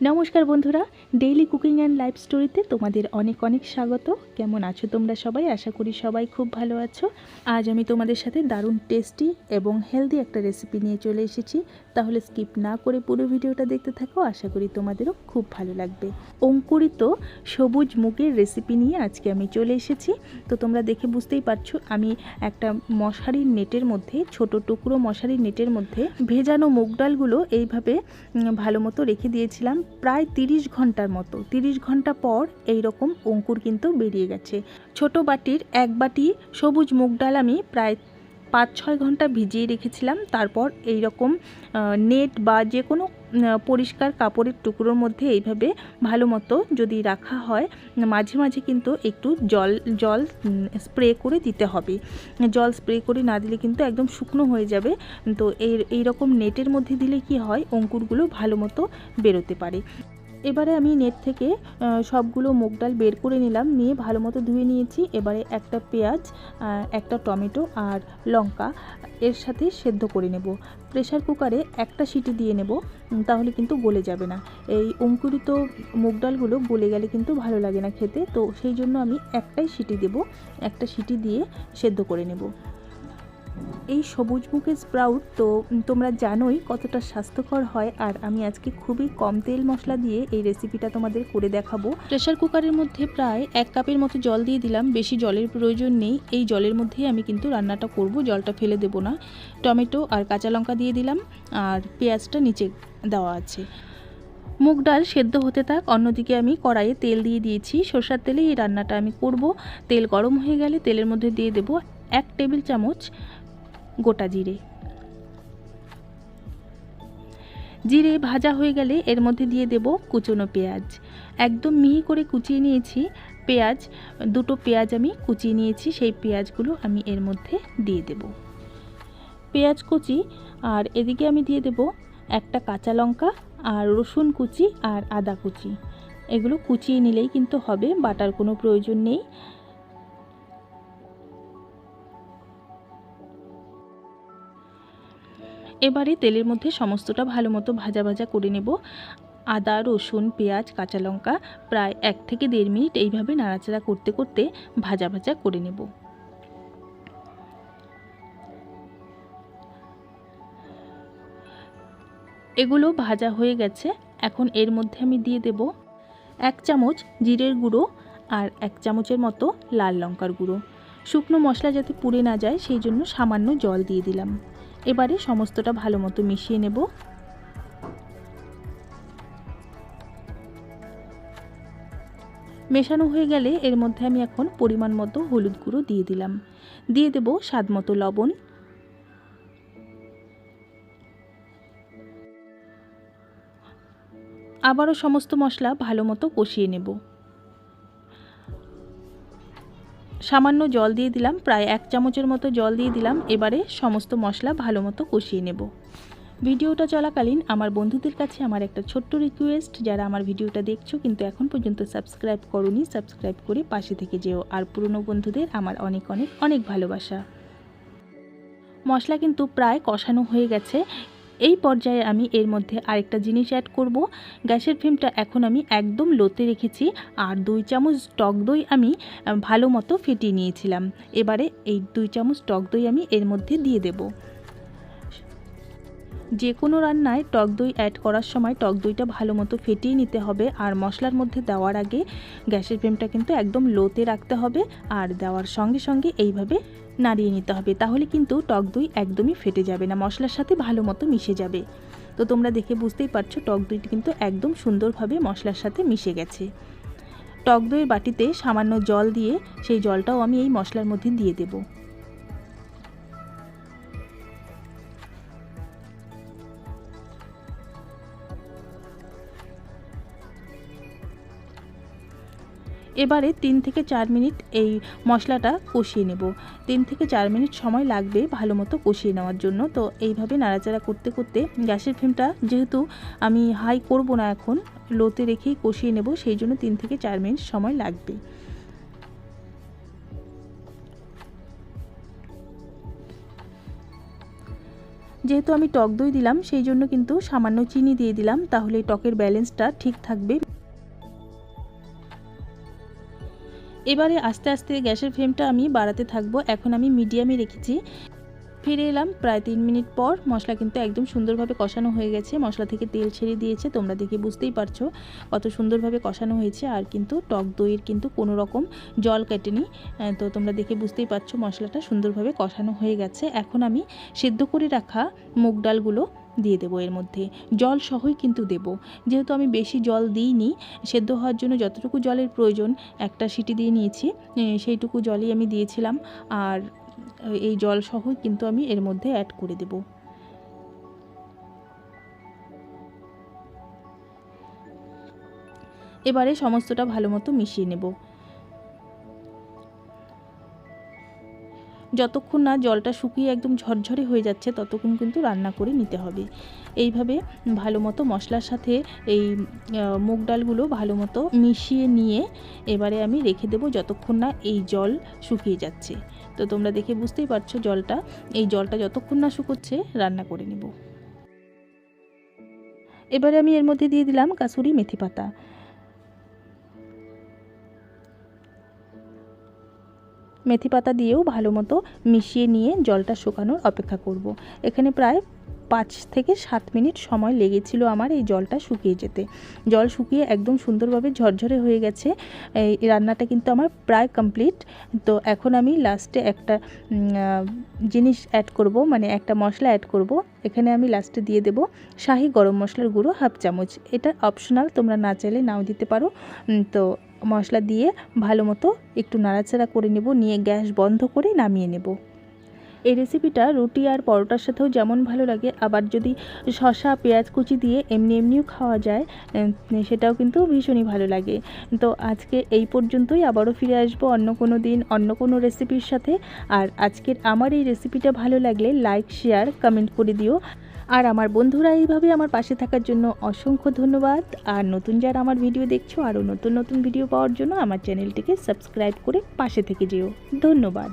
নমস্কার বন্ধুরা daily cooking and life স্টোরিতে তোমাদের অনেক অনেক স্বাগত। কেমন আছো তোমরা সবাই? আশা করি সবাই খুব ভালো আছো। আজ আমি তোমাদের সাথে দারুণ টেস্টি এবং হেলদি একটা রেসিপি নিয়ে চলে এসেছি। তাহলে স্কিপ না করে পুরো ভিডিওটা দেখতে থাকো, আশা করি তোমাদেরও খুব ভালো লাগবে। অঙ্কুরিত সবুজ মুগের রেসিপি নিয়ে আজকে আমি চলে এসেছি। তো তোমরা দেখে বুঝতেই পারছ, আমি একটা মশারির নেটের মধ্যে, ছোট টুকরো মশারির নেটের মধ্যে ভেজানো মুগ ডালগুলো এইভাবে ভালো মতো রেখে দিয়েছিলাম। প্রায় তিরিশ ঘণ্টার মতো। তিরিশ ঘণ্টা পর এই রকম অঙ্কুর কিন্তু বেরিয়ে গেছে। ছোট বাটির এক বাটি সবুজ মুগ ডাল আমি প্রায় পাঁচ ছয় ঘণ্টা ভিজিয়ে রেখেছিলাম। তারপর এই রকম নেট বা যে কোনো পরিষ্কার কাপড়ের টুকরোর মধ্যে এইভাবে ভালো মতো যদি রাখা হয়, মাঝে মাঝে কিন্তু একটু জল জল স্প্রে করে দিতে হবে। জল স্প্রে করে না দিলে কিন্তু একদম শুকনো হয়ে যাবে। তো এই এই রকম নেটের মধ্যে দিলে কি হয়, অঙ্কুরগুলো ভালো মতো বেরোতে পারে। এবারে আমি নেট থেকে সবগুলো মুগ ডাল বের করে নিলাম, নিয়ে ভালো মতো ধুয়ে নিয়েছি। এবারে একটা পেঁয়াজ একটা টমেটো আর লঙ্কা এর সাথে সেদ্ধ করে নেব। প্রেসার কুকারে একটা সিটি দিয়ে নেব তাহলে কিন্তু গলে যাবে না। এই অঙ্কুরিত মুগ ডালগুলো গলে গেলে কিন্তু ভালো লাগে না খেতে, তো সেই জন্য আমি একটাই সিটি দেব, একটা সিটি দিয়ে সেদ্ধ করে নেব। এই সবুজ মুখের স্প্রাউট তো তোমরা জানোই কতটা স্বাস্থ্যকর হয় আর আমি আজকে খুবই কম তেল মশলা দিয়ে এই রেসিপিটা তোমাদের করে দেখাবো। প্রেশার কুকারের মধ্যে প্রায় এক কাপের মতো জল দিয়ে দিলাম, বেশি জলের প্রয়োজন নেই। এই জলের মধ্যেই আমি কিন্তু রান্নাটা করব, জলটা ফেলে দেবো না। টমেটো আর কাঁচা লঙ্কা দিয়ে দিলাম আর পেঁয়াজটা নিচে দেওয়া আছে। মুগ ডাল সেদ্ধ হতে থাক, অন্যদিকে আমি কড়াইয়ে তেল দিয়ে দিয়েছি। সর্ষার তেলে এই রান্নাটা আমি করব। তেল গরম হয়ে গেলে তেলের মধ্যে দিয়ে দেব এক টেবিল চামচ গোটা জিরে। জিরে ভাজা হয়ে গেলে এর মধ্যে দিয়ে দেব কুচনো পেঁয়াজ। একদম মিহি করে কুচিয়ে নিয়েছি। পেঁয়াজ, দুটো পেঁয়াজ আমি কুচিয়ে নিয়েছি, সেই পেঁয়াজগুলো আমি এর মধ্যে দিয়ে দেব। পেঁয়াজ কুচি, আর এদিকে আমি দিয়ে দেব একটা কাঁচা লঙ্কা, আর রসুন কুচি, আর আদা কুচি। এগুলো কুচিয়ে নিলেই কিন্তু হবে, বাটার কোনো প্রয়োজন নেই। এবারে তেলের মধ্যে সমস্তটা ভালো মতো ভাজা ভাজা করে নেব। আদা, রসুন, পেঁয়াজ, কাঁচা লঙ্কা প্রায় এক থেকে দেড় মিনিট এইভাবে নাড়াচাড়া করতে করতে ভাজা ভাজা করে নেব। এগুলো ভাজা হয়ে গেছে। এখন এর মধ্যে আমি দিয়ে দেব এক চামচ জিরের গুঁড়ো আর এক চামচের মতো লাল লঙ্কার গুঁড়ো। শুকনো মশলা যাতে পুড়ে না যায়, সেই জন্য সামান্য জল দিয়ে দিলাম। এবারে সমস্তটা ভালো মতো মিশিয়ে নেব। মেশানো হয়ে গেলে এর মধ্যে আমি এখন পরিমাণ মতো হলুদ গুঁড়ো দিয়ে দিলাম। দিয়ে দেব স্বাদ মতো লবণ। আবারও সমস্ত মশলা ভালো মতো কষিয়ে নেব। সামান্য জল দিয়ে দিলাম, প্রায় এক চামচের মতো জল দিয়ে দিলাম। এবারে সমস্ত মশলা ভালো মতো কষিয়ে নেব। ভিডিওটা চলাকালীন আমার বন্ধুদের কাছে আমার একটা ছোট্ট রিকোয়েস্ট যারা আমার ভিডিওটা দেখছ কিন্তু এখন পর্যন্ত সাবস্ক্রাইব করনি সাবস্ক্রাইব করে পাশে থেকে যেও। আর পুরনো বন্ধুদের আমার অনেক অনেক অনেক ভালোবাসা। মশলা কিন্তু প্রায় কষানো হয়ে গেছে। এই পর্যায়ে আমি এর মধ্যে আরেকটা জিনিস অ্যাড করব। গ্যাসের ফ্লেমটা এখন আমি একদম লোতে রেখেছি, আর দুই চামচ টক দই আমি ভালো মতো ফেটিয়ে নিয়েছিলাম। এবারে এই দুই চামচ টক দই আমি এর মধ্যে দিয়ে দেব। যে কোনো রান্নায় টক দই অ্যাড করার সময় টক দইটা ভালো মতো ফেটিয়ে নিতে হবে, আর মশলার মধ্যে দেওয়ার আগে গ্যাসের ফ্লেমটা কিন্তু একদম লোতে রাখতে হবে, আর দেওয়ার সঙ্গে সঙ্গে এইভাবে নাড়িয়ে নিতে হবে। তাহলে কিন্তু টক দই একদমই ফেটে যাবে না, মশলার সাথে ভালো মতো মিশে যাবে। তো তোমরা দেখে বুঝতেই পারছ, টক দইটি কিন্তু একদম সুন্দরভাবে মশলার সাথে মিশে গেছে। টক দইয়ের বাটিতে সামান্য জল দিয়ে সেই জলটাও আমি এই মশলার মধ্যে দিয়ে দেব। এবারে তিন থেকে চার মিনিট এই মশলাটা কষিয়ে নেব। তিন থেকে চার মিনিট সময় লাগবে ভালো মতো কষিয়ে নেওয়ার জন্য। তো এইভাবে নাড়াচাড়া করতে করতে গ্যাসের ফ্লেমটা যেহেতু আমি হাই করব না এখন, লোতে রেখেই কষিয়ে নেব, সেই জন্য তিন থেকে চার মিনিট সময় লাগবে। যেহেতু আমি টক দই দিলাম, সেই জন্য কিন্তু সামান্য চিনি দিয়ে দিলাম, তাহলে টকের ব্যালেন্সটা ঠিক থাকবে। এবারে আস্তে আস্তে গ্যাসের ফ্লেমটা আমি বাড়াতে থাকব। এখন আমি মিডিয়ামে রেখেছি। ফিরে এলাম প্রায় তিন মিনিট পর। মশলা কিন্তু একদম সুন্দরভাবে কষানো হয়ে গেছে। মশলা থেকে তেল ছেড়ে দিয়েছে। তোমরা দেখে বুঝতেই পারছ কত সুন্দরভাবে কষানো হয়েছে। আর কিন্তু টক দইয়ের কিন্তু কোনো রকম জল কাটেনি। তো তোমরা দেখে বুঝতেই পারছ মশলাটা সুন্দরভাবে কষানো হয়ে গেছে। এখন আমি সেদ্ধ করে রাখা মুগ ডালগুলো দিয়ে দেবো এর মধ্যে। জল সহই কিন্তু দেব। যেহেতু আমি বেশি জল দিইনি, সেদ্ধ হওয়ার জন্য যতটুকু জলের প্রয়োজন, একটা সিটি দিয়ে নিয়েছি সেইটুকু জলই আমি দিয়েছিলাম। আর এই জল সহই কিন্তু আমি এর মধ্যে অ্যাড করে দেব। এবারে সমস্তটা ভালো মতো মিশিয়ে নেব। যতক্ষণ না জলটা শুকিয়ে একদম ঝরঝরে হয়ে যাচ্ছে, ততক্ষণ কিন্তু রান্না করে নিতে হবে। এইভাবে ভালো মতো মশলার সাথে এই মুগ ডালগুলো ভালো মতো মিশিয়ে নিয়ে এবারে আমি রেখে দেবো যতক্ষণ না এই জল শুকিয়ে যাচ্ছে। তো তোমরা দেখে বুঝতেই পারছ জলটা, এই জলটা যতক্ষণ না শুকোচ্ছে রান্না করে নেব। এবারে আমি এর মধ্যে দিয়ে দিলাম কাসুরি মেথি পাতা। মেথি পাতা দিয়েও ভালো মতো মিশিয়ে নিয়ে জলটা শুকানোর অপেক্ষা করব। এখানে প্রায় পাঁচ থেকে সাত মিনিট সময় লেগেছিল আমার এই জলটা শুকিয়ে যেতে। জল শুকিয়ে একদম সুন্দরভাবে ঝরঝরে হয়ে গেছে। এই রান্নাটা কিন্তু আমার প্রায় কমপ্লিট। তো এখন আমি লাস্টে একটা জিনিস অ্যাড করব মানে একটা মশলা অ্যাড করব। এখানে আমি লাস্টে দিয়ে দেব শাহি গরম মশলার গুঁড়ো হাফ চামচ। এটা অপশনাল তোমরা না চাইলে নাও দিতে পারো। তো মশলা দিয়ে ভালো মতো একটু নাড়াচাড়া করে নেব, নিয়ে গ্যাস বন্ধ করে নামিয়ে নেব। এই রেসিপিটা রুটি আর পরোটার সাথেও যেমন ভালো লাগে, আবার যদি শসা, পেঁয়াজ কুচি দিয়ে এমনি এমনিও খাওয়া যায় সেটাও কিন্তু ভীষণই ভালো লাগে। তো আজকে এই পর্যন্তই, আবারও ফিরে আসব অন্য কোনো দিন, অন্য কোনো রেসিপির সাথে। আর আজকের আমার এই রেসিপিটা ভালো লাগলে লাইক শেয়ার কমেন্ট করে দিও। আর আমার বন্ধুরা এইভাবে আমার পাশে থাকার জন্য অসংখ্য ধন্যবাদ। আর নতুন যারা আমার ভিডিও দেখছ, আরও নতুন নতুন ভিডিও পাওয়ার জন্য আমার চ্যানেলটিকে সাবস্ক্রাইব করে পাশে থেকে যেও। ধন্যবাদ।